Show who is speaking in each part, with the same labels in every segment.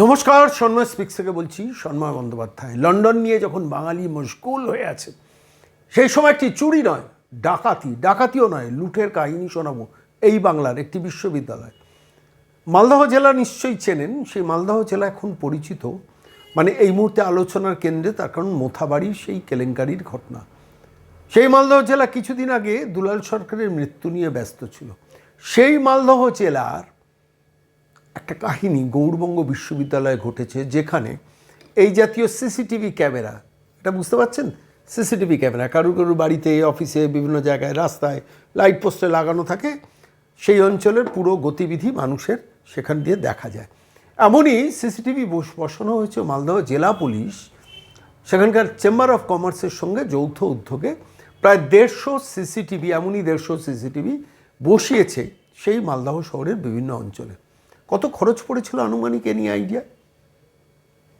Speaker 1: নমস্কার, সন্ময় স্পিক্স থেকে বলছি সন্ময় বন্দ্যোপাধ্যায়। লন্ডন নিয়ে যখন বাঙালি মশগুল হয়ে আছে, সেই সময় একটি চুরি নয়, ডাকাতি, ডাকাতিও নয়, লুটের কাহিনী শোনাবো এই বাংলার একটি বিশ্ববিদ্যালয়। মালদহ জেলা নিশ্চয়ই চেনেন, সেই মালদহ জেলা এখন পরিচিত। মানে এই মুহূর্তে আলোচনার কেন্দ্রে তার কারণ মোথাবাড়ির সেই কেলেঙ্কারির ঘটনা। সেই মালদহ জেলা কিছুদিন আগে দুলাল সরকারের মৃত্যু নিয়ে ব্যস্ত ছিল। সেই মালদহ জেলার একটা কাহিনী গৌরবঙ্গ বিশ্ববিদ্যালয়ে ঘটেছে যেখানে এই জাতীয় সিসিটিভি ক্যামেরা, এটা বুঝতে পারছেন? সিসিটিভি ক্যামেরা, কারুর কারুর বাড়িতে, অফিসে, বিভিন্ন জায়গায়, রাস্তায়, লাইট পোস্টে লাগানো থাকে, সেই অঞ্চলের পুরো গতিবিধি মানুষের সেখান দিয়ে দেখা যায়। এমনই সিসিটিভি বসানো হয়েছে মালদহ জেলা পুলিশ। সেখানকার চেম্বার অফ কমার্সের সঙ্গে যৌথ উদ্যোগে প্রায় দেড়শো সিসিটিভি, এমনই দেড়শো সিসিটিভি বসিয়েছে সেই মালদহ শহরের বিভিন্ন অঞ্চলে। কত খরচ পড়েছিল আনুমানিক any idea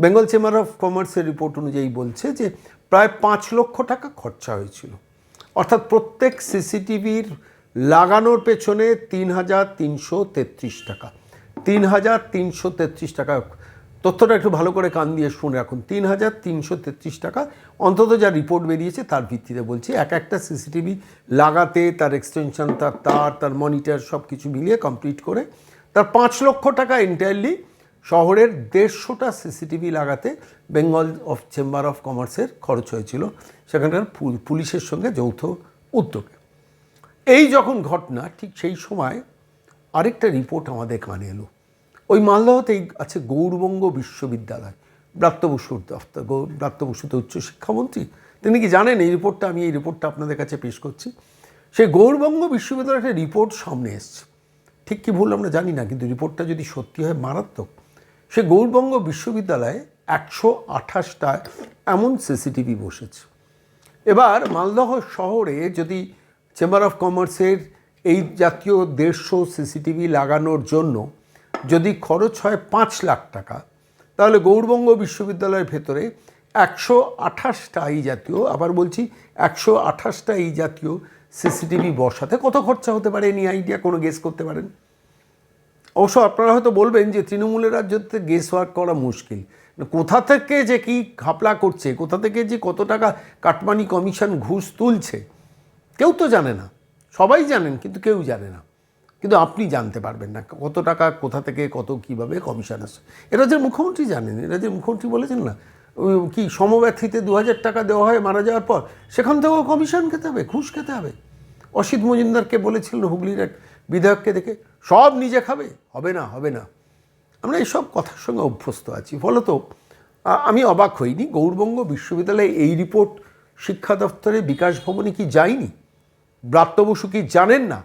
Speaker 1: Bengal chamber of কমার্সের রিপোর্ট অনুযায়ী বলছে যে প্রায় পাঁচ লক্ষ টাকা খরচা হয়েছিল। অর্থাৎ প্রত্যেক সিসিটিভির লাগানোর পেছনে তিন হাজার তিনশো তেত্রিশ টাকা। তিন হাজার তিনশো তেত্রিশ টাকা। তথ্যটা একটু ভালো করে কান দিয়ে শুনে রাখুন। তিন হাজার তিনশো তেত্রিশ টাকা অন্তত যা রিপোর্ট বেরিয়েছে তার ভিত্তিতে বলছি এক একটা সিসিটিভি লাগাতে, তার এক্সটেনশন তার তার তার মনিটর সব কিছু মিলিয়ে কমপ্লিট করে তার পাঁচ লক্ষ টাকা এন্টায়ারলি শহরের দেড়শোটা সিসিটিভি লাগাতে বেঙ্গল অফ চেম্বার অফ কমার্সের খরচ হয়েছিল। সেখানকার পুলিশের সঙ্গে যৌথ উদ্যোগে। এই যখন ঘটনা, ঠিক সেই সময় আরেকটা রিপোর্ট আমাদের কানে এলো। ওই মালদহতেই আছে গৌরবঙ্গ বিশ্ববিদ্যালয়। ব্রাত্য বসুর দফতর ব্রাত্য বসু উচ্চশিক্ষামন্ত্রী তিনি কি জানেন এই রিপোর্টটা আমি এই রিপোর্টটা আপনাদের কাছে পেশ করছি। সেই গৌরবঙ্গ বিশ্ববিদ্যালয়ের রিপোর্ট সামনে এসছে। ঠিক কি ভুল আমরা জানি না, কিন্তু রিপোর্টটা যদি সত্যি হয় মারাত্মক, সে গৌরবঙ্গ বিশ্ববিদ্যালয়ে একশো আঠাশটা এমন সিসিটিভি বসেছে। এবার মালদহ শহরে যদি চেম্বার অফ কমার্সের এই জাতীয় দেড়শো সিসিটিভি লাগানোর জন্য যদি খরচ হয় পাঁচ লাখ টাকা, তাহলে গৌরবঙ্গ বিশ্ববিদ্যালয়ের ভেতরে একশো আঠাশটা এই জাতীয়, আবার বলছি একশো আঠাশটা এই জাতীয় সিসিটিভি বসাতে কত খরচা হতে পারে এনি আইডিয়া কোনো গেস করতে পারেন? অবশ্য আপনারা হয়তো বলবেন যে তৃণমূলের রাজ্যতে গেস ওয়ার্ক করা মুশকিল। কোথা থেকে যে কি ঘাপলা করছে, কোথা থেকে যে কত টাকা কাটমানি কমিশন ঘুষ তুলছে, কেউ তো জানে না। সবাই জানেন, কিন্তু কেউ জানে না। কিন্তু আপনি জানতে পারবেন না কত টাকা কোথা থেকে কত কীভাবে কমিশন আসে এটা যে মুখ্যমন্ত্রী জানেন এটা যে মুখ্যমন্ত্রী বলেছেন না কি সমব্যথিতে দু হাজার টাকা দেওয়া হয় মারা যাওয়ার পর, সেখান থেকেও কমিশন খেতে হবে, ঘুষ খেতে হবে। অসিত মজুমদারকে বলেছিলেন হুগলির এক বিধায়ককে দেখে, সব নিজে খাবে? হবে না হবে না। আমরা এইসব কথার সঙ্গে অভ্যস্ত আছি। ফলত আমি অবাক হইনি। গৌরবঙ্গ বিশ্ববিদ্যালয়ে এই রিপোর্ট শিক্ষা দপ্তরে বিকাশ ভবনে কি যায়নি? ব্রাত্য বসু কি জানেন না?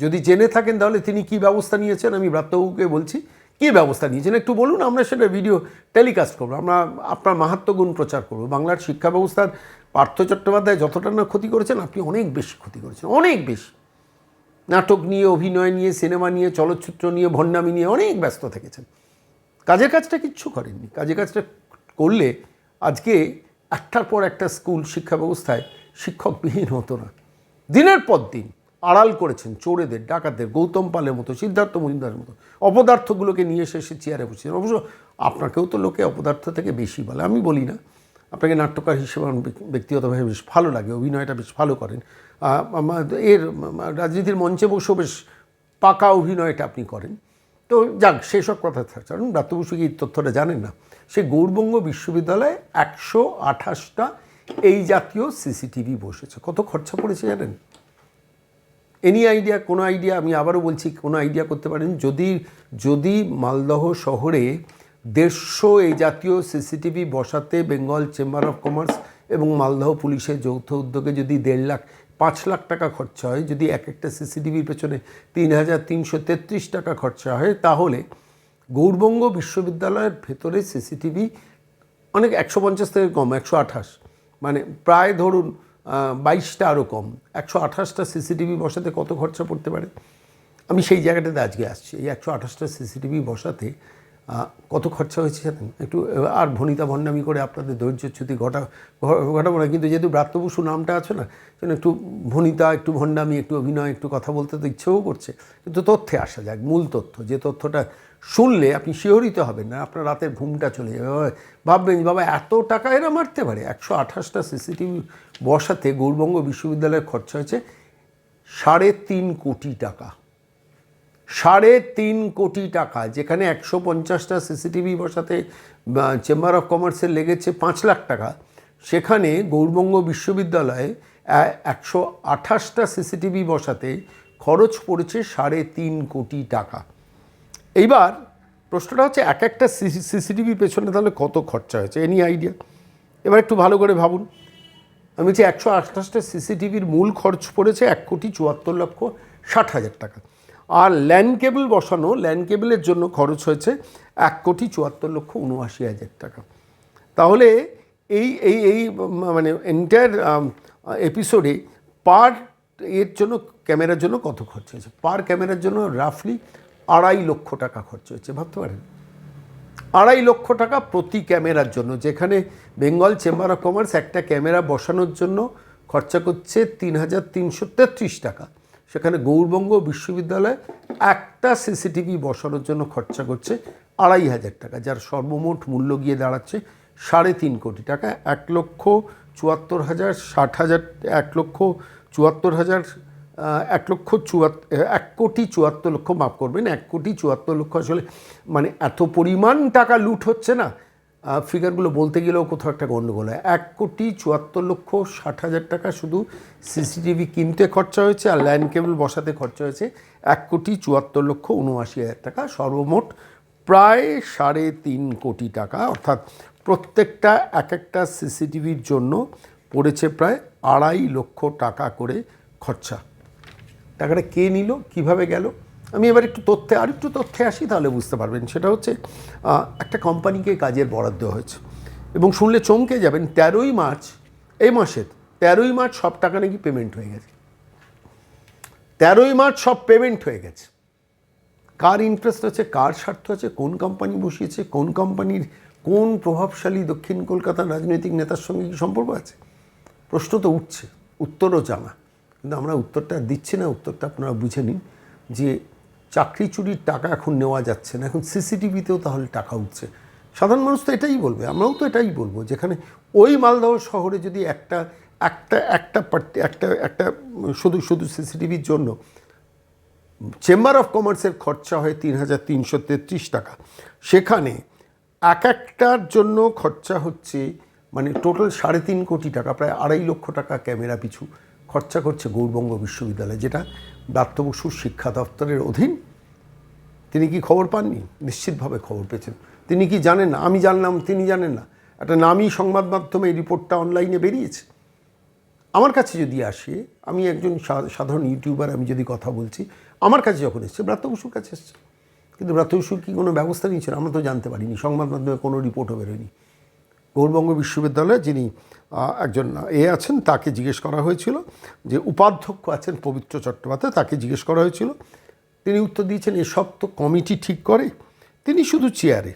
Speaker 1: যদি জেনে থাকেন, তাহলে তিনি কি ব্যবস্থা নিয়েছেন? আমি ব্রাত্যবাবুকে বলছি কী ব্যবস্থা নিয়েছেন? একটু বলুন, আমরা সেটা ভিডিও টেলিকাস্ট করব। আমরা আপনার মাহাত্মগুণ প্রচার করব। বাংলার শিক্ষা ব্যবস্থার পার্থ চট্টোপাধ্যায় যতটা না ক্ষতি করেছেন, আপনি অনেক বেশি ক্ষতি করেছেন, অনেক বেশি। নাটক নিয়ে, অভিনয় নিয়ে, সিনেমা নিয়ে, চলচ্চিত্র নিয়ে, ভণ্ডামি নিয়ে অনেক ব্যস্ত থেকেছেন। কাজের কাজটা কিচ্ছু করেননি। কাজের কাজটা করলে আজকে একটার পর একটা স্কুল শিক্ষা ব্যবস্থায় শিক্ষকবিহীন হতো না। দিনের পর দিন। আড়াল করেছেন চোরেদের, ডাকাতদের, গৌতম পালের মতো, সিদ্ধার্থ মজুমদারের মতো, অপদার্থগুলোকে নিয়ে এসে সে চেয়ারে বসেছেন। অবশ্য আপনাকেও তো লোকে অপদার্থ থেকে বেশি বলে, আমি বলি না। আপনাকে নাট্যকার হিসেবে ব্যক্তিগতভাবে বেশ ভালো লাগে, অভিনয়টা বেশ ভালো করেন। এর রাজনীতির মঞ্চে বসেও বেশ পাকা অভিনয়টা আপনি করেন। তো যাক সেসব কথা ছাড়ুন ব্রাত্য বসু কি এই তথ্যটা জানেন না? সে গৌরবঙ্গ বিশ্ববিদ্যালয়ে একশো আঠাশটা এই জাতীয় সিসিটিভি বসেছে। কত খরচা পড়েছে জানেন? এনি আইডিয়া কোনো আইডিয়া আমি আবারও বলছি, কোনো আইডিয়া করতে পারেন। যদি যদি মালদহ শহরে দেড়শো এই জাতীয় সিসিটিভি বসাতে বেঙ্গল চেম্বার অফ কমার্স এবং মালদহ পুলিশের যৌথ উদ্যোগে যদি দেড় লাখ, পাঁচ লাখ টাকা খরচা হয়, যদি এক একটা সিসিটিভির পেছনে তিন হাজার তিনশো তেত্রিশ টাকা খরচা হয়, তাহলে গৌরবঙ্গ বিশ্ববিদ্যালয়ের ভেতরে সিসিটিভি অনেক একশো পঞ্চাশ থেকে কম, একশো আঠাশ। মানে প্রায় ধরুন বাইশটা আরও কম। একশো আঠাশটা সিসিটিভি বসাতে কত খরচা পড়তে পারে? আমি সেই জায়গাটাতে আজকে আসছি। এই একশো আঠাশটা সিসিটিভি বসাতে কত খরচা হয়েছে জানেন? একটু, আর ভনিতা ভণ্ডামি করে আপনাদের ধৈর্যচ্যুতি ঘটা ঘটাবো না। কিন্তু যেহেতু ব্রাত্য বসু নামটা আছে না, সেজন্য একটু ভনিতা, একটু ভণ্ডামি, একটু অভিনয়, একটু কথা বলতে তো ইচ্ছেও করছে। কিন্তু তথ্যে আসা যাক, মূল তথ্য। যে তথ্যটা শুনলে আপনি শিহরিত হবেন না, আপনার রাতের ঘুমটা চলে যাবে। ভাববেন বাবা, এত টাকা এরা মারতে পারে। একশো আঠাশটা সিসিটিভি বসাতে গৌরবঙ্গ বিশ্ববিদ্যালয়ের খরচা হয়েছে সাড়ে তিন কোটি টাকা। সাড়ে তিন কোটি টাকা, যেখানে একশো পঞ্চাশটা সিসিটিভি বসাতে চেম্বার অফ কমার্সের লেগেছে পাঁচ লাখ টাকা। সেখানে গৌরবঙ্গ বিশ্ববিদ্যালয়ে একশো আঠাশটা সিসিটিভি বসাতে খরচ পড়েছে সাড়ে তিন কোটি টাকা। এইবার প্রশ্নটা হচ্ছে এক একটা সিসিটিভি পেছনে তাহলে কত খরচা হয়েছে? এনি আইডিয়া এবার একটু ভালো করে ভাবুন। আমি বলছি একশো আঠাশটা সিসিটিভির মূল খরচ পড়েছে এক কোটি চুয়াত্তর লক্ষ ষাট হাজার টাকা। আর ল্যান্ড কেবল বসানো, ল্যান্ড কেবলের জন্য খরচ হয়েছে এক কোটি চুয়াত্তর লক্ষ উনআশি হাজার টাকা। তাহলে এই এই এই মানে এন্টায়ার এপিসোডে পার এর জন্য ক্যামেরার জন্য কত খরচ হয়েছে? পার ক্যামেরার জন্য রাফলি আড়াই লক্ষ টাকা খরচ হয়েছে, ভাবতে পারেন। আড়াই লক্ষ টাকা প্রতি ক্যামেরার জন্য, যেখানে বেঙ্গল চেম্বার অফ কমার্স একটা ক্যামেরা বসানোর জন্য খরচা করছে তিন হাজার তিনশো তেত্রিশ টাকা। সেখানে গৌরবঙ্গ বিশ্ববিদ্যালয় একটা সিসিটিভি বসানোর জন্য খরচা করছে আড়াই হাজার টাকা, যার সর্বমোট মূল্য গিয়ে দাঁড়াচ্ছে সাড়ে তিন কোটি টাকা। এক লক্ষ চুয়াত্তর হাজার ষাট হাজার, এক লক্ষ চুয়াত্তর হাজার এক লক্ষ চুয়াত্তর এক কোটি চুয়াত্তর লক্ষ মাফ করবেন, এক কোটি চুয়াত্তর লক্ষ আসলে মানে এত পরিমাণ টাকা লুট হচ্ছে না। ফিগারগুলো বলতে গেলেও কোথাও একটা গণ্ডগোল হয়। এক কোটি চুয়াত্তর লক্ষ ষাট হাজার টাকা শুধু সিসিটিভি কিনতে খরচা হয়েছে আর ল্যান্ড কেবল বসাতে খরচা হয়েছে এক কোটি চুয়াত্তর লক্ষ উনআশি হাজার টাকা। সর্বমোট প্রায় সাড়ে তিন কোটি টাকা। অর্থাৎ প্রত্যেকটা এক একটা সিসিটিভির জন্য পড়েছে প্রায় আড়াই লক্ষ টাকা করে খরচা। টাকাটা কে নিল, কীভাবে গেল? আমি এবার একটু তথ্যে, আর একটু তথ্যে আসি তাহলে বুঝতে পারবেন। সেটা হচ্ছে একটা কোম্পানিকে কাজের বরাদ্দ হয়েছে। এবং শুনলে চমকে যাবেন, তেরোই মার্চ, এই মাসের তেরোই মার্চ সব টাকা নাকি পেমেন্ট হয়ে গেছে। তেরোই মার্চ সব পেমেন্ট হয়ে গেছে। কার ইন্টারেস্ট আছে, কার স্বার্থ আছে, কোন কোম্পানি বসিয়েছে, কোন কোম্পানির কোন প্রভাবশালী দক্ষিণ কলকাতার রাজনৈতিক নেতার সঙ্গে কি সম্পর্ক আছে? প্রশ্ন তো উঠছে, উত্তরও জানা। কিন্তু আমরা উত্তরটা দিচ্ছি না, উত্তরটা আপনারা বুঝে নিন যে চাকরি চুরির টাকা এখন নেওয়া যাচ্ছে না, এখন সিসিটিভিতেও তাহলে টাকা উঠছে। সাধারণ মানুষ তো এটাই বলবে, আমরাও তো এটাই বলব, যেখানে ওই মালদহ শহরে যদি একটা একটা একটা একটা একটা শুধু শুধু সিসিটিভির জন্য চেম্বার অফ কমার্সের খরচা হয় তিন হাজার তিনশো তেত্রিশ টাকা, সেখানে এক একটার জন্য খরচা হচ্ছে মানে টোটাল সাড়ে তিন কোটি টাকা, প্রায় আড়াই লক্ষ টাকা ক্যামেরা পিছু। খরচা করছে গৌরবঙ্গ বিশ্ববিদ্যালয়, যেটা দত্ত বসুর শিক্ষা দপ্তরের অধীন। তিনি কি খবর পাননি? নিশ্চিতভাবে খবর পেয়েছেন। তিনি কি জানেন না? আমি জানলাম, তিনি জানেন না। একটা নামী সংবাদ মাধ্যমে এই রিপোর্টটা অনলাইনে বেরিয়েছে। আমার কাছে যদি আসে, আমি একজন সাধারণ ইউটিউবার, আমি যদি কথা বলছি, আমার কাছে যখন এসছে, ব্রাত্য বসুর কাছে এসছে। কিন্তু ব্রাত্য বসুর কি কোনো ব্যবস্থা নিয়েছেন আমরা তো জানতে পারিনি। সংবাদ মাধ্যমে কোনো রিপোর্টও বেরোয়নি। গৌরবঙ্গ বিশ্ববিদ্যালয়ে যিনি একজন, এ আছেন, তাকে জিজ্ঞেস করা হয়েছিল যে উপাধ্যক্ষ আছেন পবিত্র চট্টোপাধ্যায়, তাকে জিজ্ঞেস করা হয়েছিল। তিনি উত্তর দিয়েছেন, এসব তো কমিটি ঠিক করে। তিনি শুধু চেয়ারে।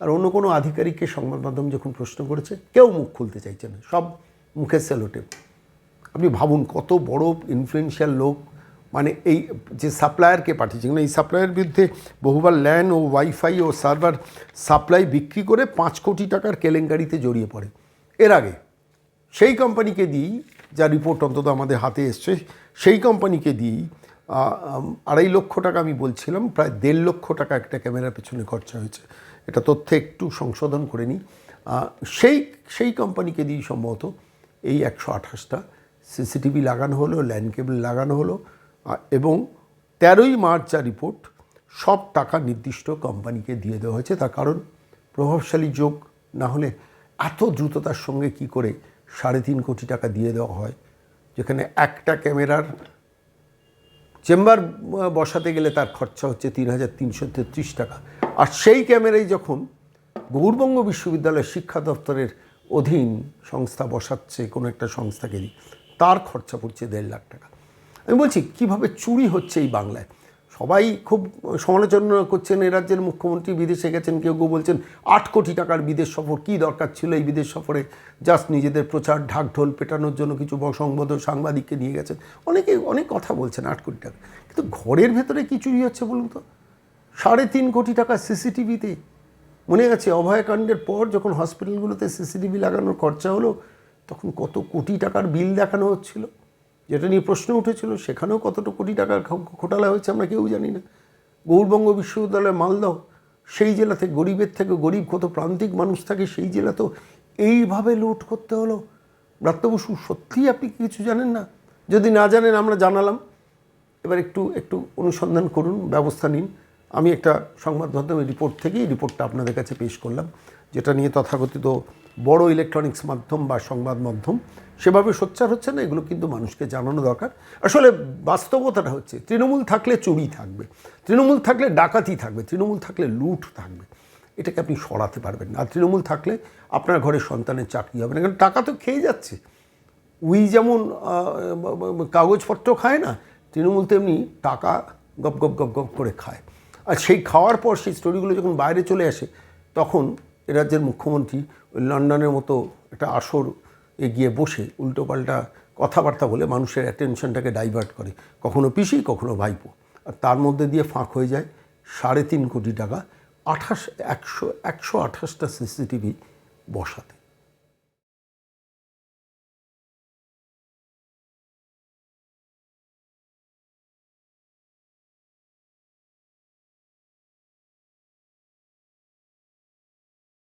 Speaker 1: আর অন্য কোনো আধিকারিককে সংবাদ মাধ্যম যখন প্রশ্ন করেছে, কেউ মুখ খুলতে চাইছে না, সব মুখের সেলোটেপ আপনি ভাবুন কত বড় ইনফ্লুয়েন্সিয়াল লোক মানে এই যে সাপ্লায়ারকে পাঠিয়েছে এই সাপ্লায়ার বিরুদ্ধে বহুবার ল্যান্ড ও ওয়াইফাই ও সার্ভার সাপ্লাই বিক্রি করে পাঁচ কোটি টাকার কেলেঙ্কারিতে জড়িয়ে পড়ে। এর আগে সেই কোম্পানিকে দিই যা রিপোর্ট অন্তত আমাদের হাতে এসছে সেই কোম্পানিকে উম, আড়াই লক্ষ টাকা আমি বলছিলাম প্রায় দেড় লক্ষ টাকা একটা ক্যামেরার পেছনে খরচা হয়েছে। এটা তথ্যে একটু সংশোধন করে নিই। সেই সেই কোম্পানিকে দিই সম্ভবত এই একশো আঠাশটা সিসিটিভি লাগানো হলো ল্যান্ড কেবল লাগানো হলো এবং তেরোই মার্চ যা রিপোর্ট সব টাকা নির্দিষ্ট কোম্পানিকে দিয়ে দেওয়া হয়েছে। তার কারণ, প্রভাবশালী যোগ না হলে এত দ্রুততার সঙ্গে কি করে সাড়ে তিন কোটি টাকা দিয়ে দেওয়া হয়? যেখানে একটা ক্যামেরার চেম্বার বসাতে গেলে তার খরচা হচ্ছে তিন হাজার তিনশো তেত্রিশ টাকা। আর সেই ক্যামেরাই যখন গৌরবঙ্গ বিশ্ববিদ্যালয়ের শিক্ষা দপ্তরের অধীন সংস্থা বসাচ্ছে, কোনো একটা সংস্থাকে তার খরচা পড়ছে দেড় লাখ টাকা। আমি বলছি, কীভাবে চুরি হচ্ছে এই বাংলায়? সবাই খুব সমালোচনা করছেন এ রাজ্যের মুখ্যমন্ত্রী, বিদেশে গেছেন, কেউ কেউ বলছেন আট কোটি টাকার বিদেশ সফর, কী দরকার ছিল এই বিদেশ সফরে? জাস্ট নিজেদের প্রচার, ঢাকঢোল পেটানোর জন্য কিছু সংবাদ সাংবাদিককে নিয়ে গেছেন। অনেকে অনেক কথা বলছেন আট কোটি টাকা। কিন্তু ঘরের ভেতরে কী চুরি হচ্ছে বলুন তো? সাড়ে তিন কোটি টাকা সিসিটিভিতে। মনে আছে অভয়কাণ্ডের পর যখন হসপিটালগুলোতে সিসিটিভি লাগানোর খরচা হলো, তখন কত কোটি টাকার বিল দেখানো হচ্ছিল? যেটা নিয়ে প্রশ্ন উঠেছিল, সেখানেও কতটা কোটি টাকার ঘোটালা হয়েছে আমরা কেউ জানি না। গৌরবঙ্গ বিশ্ববিদ্যালয় মালদহ, সেই জেলাতে গরিবের থেকে গরিব, কত প্রান্তিক মানুষ থাকে সেই জেলাতেও এইভাবে লুট করতে হলো। ব্রাত্য বসু সত্যিই আপনি কিছু জানেন না? যদি না জানেন, আমরা জানালাম। এবার একটু একটু অনুসন্ধান করুন, ব্যবস্থা নিন। আমি একটা সংবাদ মাধ্যমের রিপোর্ট থেকে এই রিপোর্টটা আপনাদের কাছে পেশ করলাম, যেটা নিয়ে তথাকথিত বড় ইলেকট্রনিক্স মাধ্যম বা সংবাদ মাধ্যম, সেভাবে সোচ্চার হচ্ছে না, এগুলো কিন্তু মানুষকে জানানো দরকার। আসলে বাস্তবতাটা হচ্ছে, তৃণমূল থাকলে চুরি থাকবে, তৃণমূল থাকলে ডাকাতি থাকবে, তৃণমূল থাকলে লুট থাকবে। এটাকে আপনি সরাতে পারবেন না। তৃণমূল থাকলে আপনার ঘরে সন্তানের চাকরি হবে না, কারণ টাকা তো খেয়ে যাচ্ছে। উই যেমন কাগজপত্র খায় না, তৃণমূল তেমনি টাকা গপ গপ গপ গপ করে খায়। আর সেই খাওয়ার পর সেই স্টোরিগুলো যখন বাইরে চলে আসে, তখন এ রাজ্যের মুখ্যমন্ত্রী লন্ডনের মতো একটা আসর গিয়ে বসে উল্টোপাল্টা কথাবার্তা বলে মানুষের অ্যাটেনশনটাকে ডাইভার্ট করে। কখনো পিসি, কখনো ভাইপো। আর তার মধ্যে দিয়ে ফাঁক হয়ে যায় সাড়ে তিন কোটি টাকা, আঠাশ, একশো একশো আঠাশটা সিসিটিভি বসাতে।